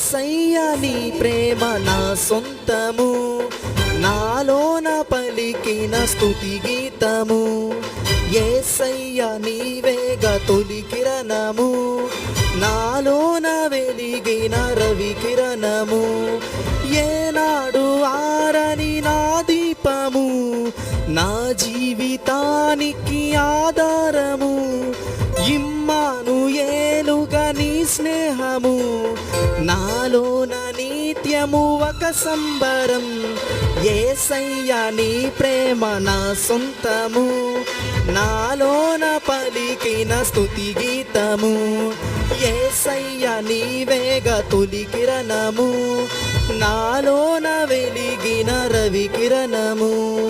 ఏసయ్య నీ ప్రేమ నా సొంతము. నాలోన పలికిన స్థుతి గీతము. ఏసయ్య నీవేగ తొలి కిరణము. నాలోన వెలిగిన రవి కిరణము. ఏనాడు ఆరని నా దీపము. నా జీవితానికి ఆధారము. నీ స్నేహము నాలోన నిత్యము ఒక సంబరం. ఏసయ్య నీ ప్రేమ నా సొంతము నాలోన పలికిన స్థుతి గీతము. ఏసయ్య నీవేగ తొలి కిరణము నాలోన వెలిగిన రవి కిరణము.